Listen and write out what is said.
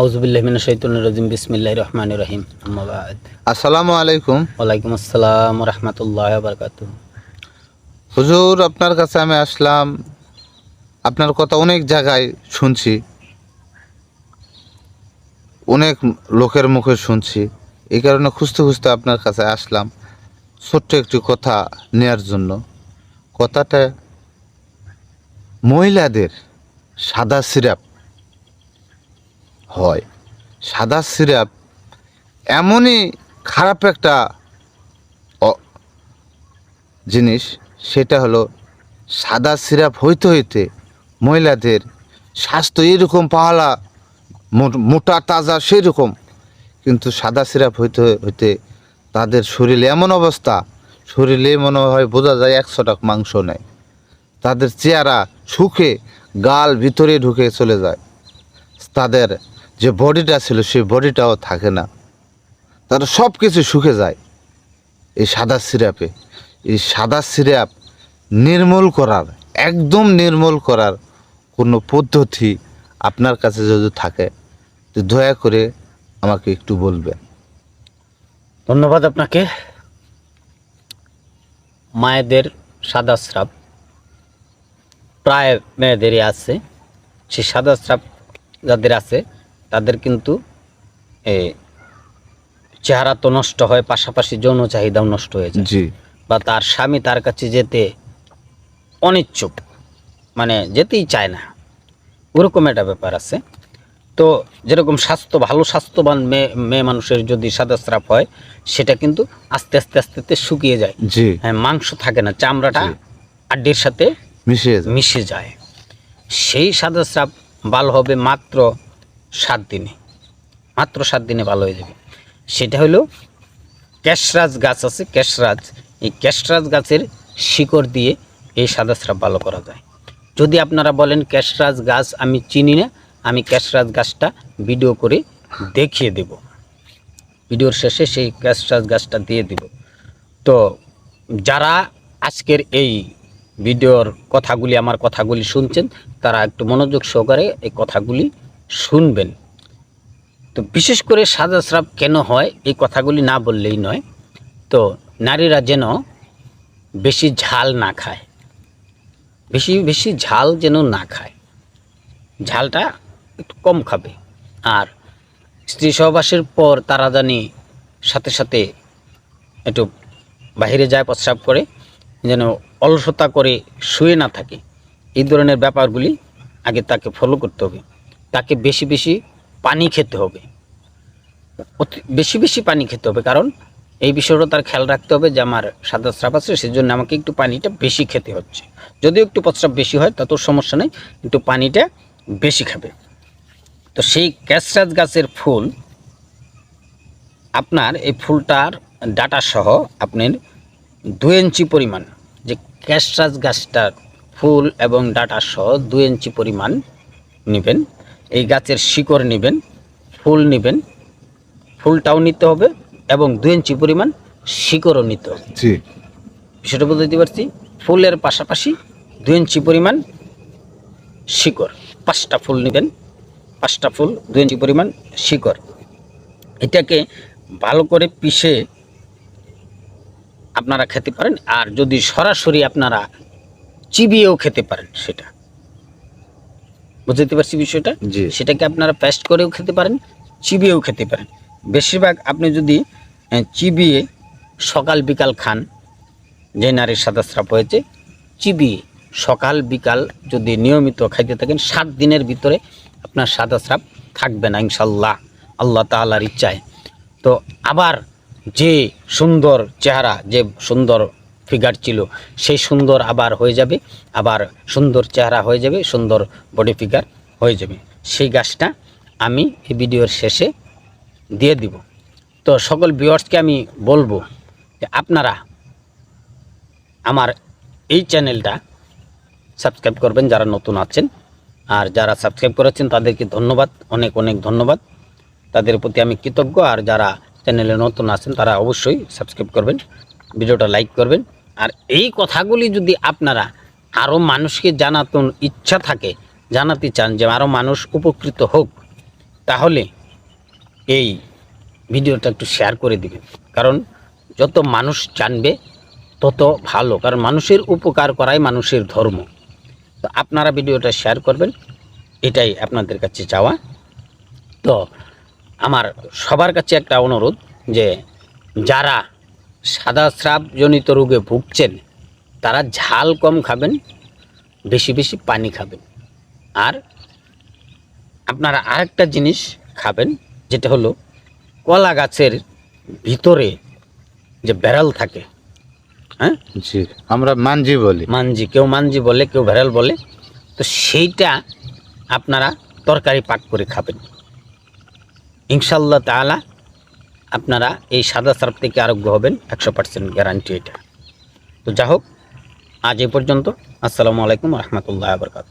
আউজুবিল্লাহমিন শৈতুল রাজিম বিসমিল্লাহ রহমান রহিম। আম্মাবাদ আসসালামু আলাইকুম। ওয়ালাইকুম আসসালাম রহমতুল্লাহ বারকাত হুজুর আপনার কাছে আমি আসলাম। আপনার কথা অনেক জায়গায় শুনছি। অনেক লোকের মুখে শুনছি। এই কারণে খুঁজতে খুঁজতে আপনার কাছে আসলাম। ছোট্ট একটি কথা নেয়ার জন্য। কথাটা মহিলাদের সাদা সিরাপ হয়। সাদা সিরাপ এমনই খারাপ একটা জিনিস, সেটা হলো সাদা সিরাপ হইতে হইতে মহিলাদের স্বাস্থ্য এরকম পাহালা, মোটা তাজা সেই রকম কিন্তু সাদা সিরাপ হইতে হইতে তাদের শরীরে এমন অবস্থা, শরীরে মনে হয় বোঝা যায় একশো টাকা মাংস নেয়। তাদের চেহারা শুকে গাল ভিতরে ঢুকে চলে যায়। তাদের যে বডিটা ছিল সেই বডিটাও থাকে না। তারা সব কিছু শুকে যায় এই সাদা সিরাপে। এই সাদা সিরাপ নির্মূল করার, একদম নির্মূল করার কোনো পদ্ধতি আপনার কাছে যদি থাকে, তো দয়া করে আমাকে একটু বলবেন। ধন্যবাদ আপনাকে। মায়েদের সাদা স্রাব প্রায় মেয়েদেরই আছে। সেই সাদা স্রাব যাদের আছে তাদের কিন্তু এ, চেহারা তো নষ্ট হয় পাশাপাশি যৌন চাহিদাও নষ্ট হয়ে যায়। বা তার স্বামী তার কাছে যেতে অনিচ্ছুক মানে যেতেই চায় না। ওরকম একটা ব্যাপার আছে। তো যেরকম স্বাস্থ্য ভালো স্বাস্থ্যবান মেয়ে মেয়ে মানুষের যদি সাদা স্রাপ হয় সেটা কিন্তু আস্তে আস্তে আস্তে আস্তে শুকিয়ে যায়। হ্যাঁ মাংস থাকে না চামড়াটা। আড্ডির সাথে মিশে মিশে যায়। সেই সাদা স্রাব ভালো হবে মাত্র সাত দিনে। মাত্র সাত দিনে ভালো হয়ে যাবে। সেটা হলো ক্যাশরাজ গাছ আছে, ক্যাশরাজ। এই ক্যাশরাজ গাছের শিকড় দিয়ে এই সাদা স্রাব ভালো করা যায়। যদি আপনারা বলেন ক্যাশরাজ গাছ আমি চিনি না, আমি ক্যাশরাজ গাছটা ভিডিও করে দেখিয়ে দেব। ভিডিওর শেষে সেই ক্যাশরাজ গাছটা দিয়ে দেব। তো যারা আজকের এই ভিডিওর কথাগুলি, আমার কথাগুলি শুনছেন, তারা একটু মনোযোগ সহকারে এই কথাগুলি শুনবেন। তো বিশেষ করে সাদা স্রাব কেন হয়, এই কথাগুলি না বললেই নয়। তো নারীরা যেন বেশি ঝাল না খায়। বেশি বেশি ঝাল যেন না খায়। ঝালটা একটু কম খাবে। আর স্ত্রী সহবাসের পর তারা জানি সাথে সাথে একটু বাইরে যায় প্রস্রাব করে, যেন অলসতা করে শুয়ে না থাকে। এই ধরনের ব্যাপারগুলি আগে তাকে ফলো করতে হবে। তাকে বেশি বেশি পানি খেতে হবে। বেশি বেশি পানি খেতে হবে, কারণ এই বিষয়টা তার খেয়াল রাখতে হবে যে আমার সাদা স্রাব আছে, সেজন্য আমাকে একটু পানিটা বেশি খেতে হচ্ছে। যদিও একটু প্রস্রাব বেশি হয় তাতেও সমস্যা নেই, কিন্তু পানিটা বেশি খাবে। তো সেই ক্যাসরাজ গাছের ফুল, আপনার এই ফুলটার ডাটা সহ আপনার দু ইঞ্চি পরিমাণ, যে ক্যাসরাজ গাছটার ফুল এবং ডাটা সহ দু ইঞ্চি পরিমাণ নেবেন। এই গাছের শিকড় নেবেন ফুল নেবেন ফুলটাও নিতে হবে এবং দু ইঞ্চি পরিমাণ শিকড়ও নিতে হবে। বলতে দিতে পারছি? ফুলের পাশাপাশি দু ইঞ্চি পরিমাণ শিকড় পাঁচটা ফুল নেবেন পাঁচটা ফুল দু ইঞ্চি পরিমাণ শিকড়। এটাকে ভালো করে পিষে আপনারা খেতে পারেন আর যদি সরাসরি আপনারা চিবিয়েও খেতে পারেন সেটা। বুঝতে পারছি বিষয়টা? সেটাকে আপনারা পেস্ট করেও খেতে পারেন চিবিয়েও খেতে পারেন। বেশিরভাগ আপনি যদি চিবিয়ে সকাল বিকাল খান যে নারীর সাদা স্রাপ হয়েছে চিবিয়ে সকাল বিকাল যদি নিয়মিত খাইতে থাকেন সাত দিনের ভিতরে আপনার সাদা স্রাপ থাকবে না ইনশাল্লাহ। আল্লাহ তাআলার ইচ্ছায়। তো আবার যে সুন্দর চেহারা যে সুন্দর ফিগার ছিল, সেই সুন্দর আবার হয়ে যাবে, আবার সুন্দর চেহারা হয়ে যাবে, সুন্দর বডি ফিগার হয়ে যাবে। সেই গাছটা আমি এই ভিডিওর শেষে দিয়ে দিব। তো সকল ভিউয়ার্সকে আমি বলব যে আপনারা আমার এই চ্যানেলটা সাবস্ক্রাইব করবেন, যারা নতুন আছেন। আর যারা সাবস্ক্রাইব করেছেন, তাদেরকে ধন্যবাদ, অনেক অনেক ধন্যবাদ। তাদের প্রতি আমি কৃতজ্ঞ। আর যারা চ্যানেলে নতুন আছেন, তারা অবশ্যই সাবস্ক্রাইব করবেন, ভিডিওটা লাইক করবেন। আর এই কথাগুলি যদি আপনারা আরও মানুষকে জানাতন, ইচ্ছা থাকে, জানাতে চান যে আরও মানুষ উপকৃত হোক, তাহলে এই ভিডিওটা একটু শেয়ার করে দিবেন। কারণ যত মানুষ জানবে, তত ভালো। কারণ মানুষের উপকার করাই মানুষের ধর্ম। তো আপনারা ভিডিওটা শেয়ার করবেন, এটাই আপনাদের কাছে চাওয়া। তো আমার সবার কাছে একটা অনুরোধ যে যারা সাদা স্রাবজনিত রোগে ভুগছেন তারা ঝাল কম খাবেন বেশি বেশি পানি খাবেন। আর আপনারা আরেকটা জিনিস খাবেন যেটা হলো কলা গাছের ভিতরে যে বেড়াল থাকে হ্যাঁ? জি আমরা মানজি বলি। মানজি কেউ মানজি বলে কেউ ভেড়াল বলে তো সেইটা আপনারা তরকারি পাক করে খাবেন। ইনশাল্লাহ তাআলা আপনারা এই সাদা সার্ফ থেকে আরোগ্য হবেন একশো পার্সেন্ট গ্যারান্টি এটা। তো যা হোক, আজ এ পর্যন্ত। আসসালামু আলাইকুম রহমতুল্লাহ বরকাত